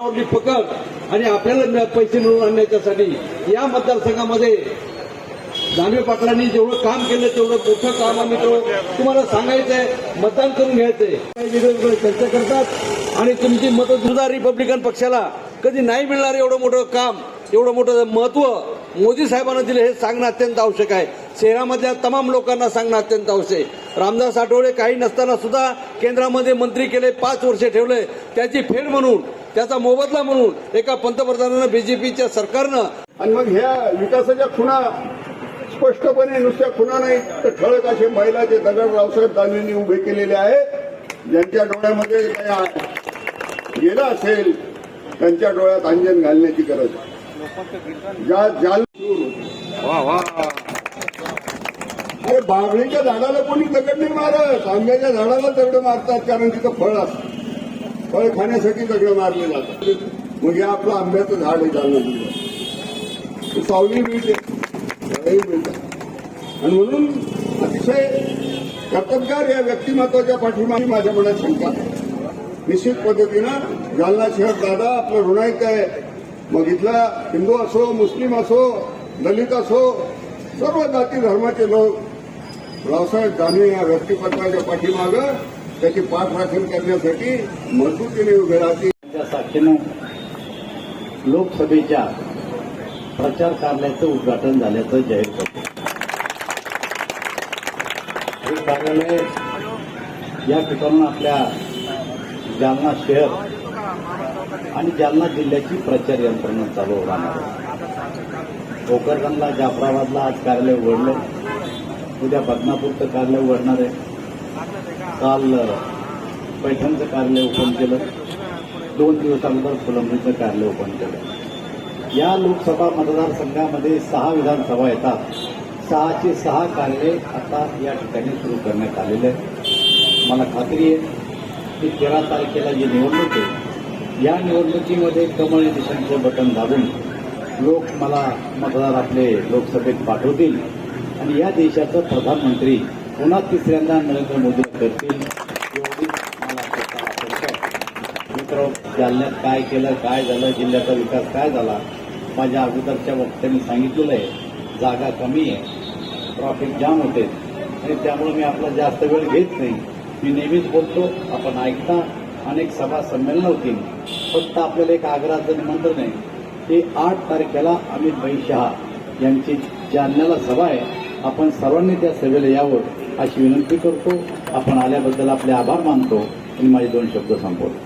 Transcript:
पकड आणि आपल्याला पैसे मिळवून आणण्याच्यासाठी या मतदारसंघामध्ये दानवे पाटलांनी जेवढं काम केलं तेवढं मोठं काम आम्ही तुम्हाला सांगायचंय मतदान करून घ्यायचंय. काही वेगवेगळे चर्चा करतात आणि तुमची मतं सुद्धा रिपब्लिकन पक्षाला कधी नाही मिळणार एवढं मोठं काम एवढं मोठं महत्त्व मोदी साहेबांना दिलं हे सांगणं अत्यंत आवश्यक आहे. शहरामधल्या तमाम लोकांना सांगणं अत्यंत आवश्यक आहे. रामदास आठवले काही नसताना सुद्धा केंद्रामध्ये मंत्री केले पाच वर्ष ठेवले. त्याची फेड म्हणून त्याचा मोबदला म्हणून एका पंतप्रधानानं बीजेपीच्या सरकारनं आणि मग ह्या विकासाच्या खुणा स्पष्टपणे नुसत्या खुणा नाही तर ठळक असे महिलाचे दगड रावसाहेब दानवेंनी उभे केलेले आहेत ज्यांच्या डोळ्यामध्ये गेलं असेल त्यांच्या डोळ्यात अंजन घालण्याची गरज आहे. ज्या जाल अरे बाभळीच्या झाडाला कोणी दगड नाही मारत आंब्याच्या झाडाला दगड मारतात कारण तिथं फळ असतं. फळ खाण्यासाठी दगड मारले जातात. म्हणजे आपलं आंब्याचं झाड आहे जालना जिल्ह्यात. सावली मिळते. फळही मिळतात आणि म्हणून अतिशय कर्तबगार या व्यक्तिमत्वाच्या पाठीमागे माझ्या मनात शंका. निश्चित पद्धतीनं जालना शहर दादा आपलं ऋणायक आहे. मग इथला हिंदू असो मुस्लिम असो दलित असो सर्व जाती धर्माचे लोक. रावसाहेब दानवे या व्यक्तिमत्वाच्या पाठीमागं त्याची पाठराखण करण्यासाठी मजबूतीने उभे राहतील. त्या साक्षीनं लोकसभेच्या प्रचार कार्यालयाचं उद्घाटन झाल्याचं जाहीर करतो. हे कार्यालय या ठिकाणून आपल्या जालना शहर आणि जालना जिल्ह्याची प्रचार यंत्रणा चालू राहणार आहे. जाफराबादला आज कार्यालय उघडलं. उद्या बदनापूरचं कार्यालय उघडणार आहे. काल पैठणचं कार्यालय ओपन केलं. दोन दिवसानंतर फुलंब्रीचं कार्यालय ओपन केलं. या लोकसभा मतदारसंघामध्ये सहा विधानसभा येतात. सहाचे सहा कार्यालय आता या ठिकाणी सुरू करण्यात आलेले आहे मला खात्री आहे की तेरा तारखेला जी निवडणूक आहे या निवडणुकीमध्ये कमळ दिशांचं बटन दाबून लोक मला मतदार आपले लोकसभेत पाठवतील. आणि या देशाचं प्रधानमंत्री पुन्हा तिसऱ्यांदा नरेंद्र मोदी करतील एवढी मला मित्र जालन्यात काय केलं काय झालं जिल्ह्याचा विकास काय झाला माझ्या अगोदरच्या वक्त्यांनी सांगितलेलं आहे. जागा कमी आहे ट्रॉफिक जाम होते. आणि त्यामुळे मी आपला जास्त वेळ घेत नाही. मी नेहमीच बोलतो आपण ऐकता अनेक सभा संमेलनं होतील. फक्त आपल्याला एक आग्रहाचं निमंत्रण आहे. की आठ तारखेला अमित भाई शहा यांची जालन्याला सभा आहे. आपण सर्वांनी त्या सभेला यावं. अशी विनंती करतो. आपण आल्याबद्दल आपले आभार मानतो आणि माझे दोन शब्द संपवतो.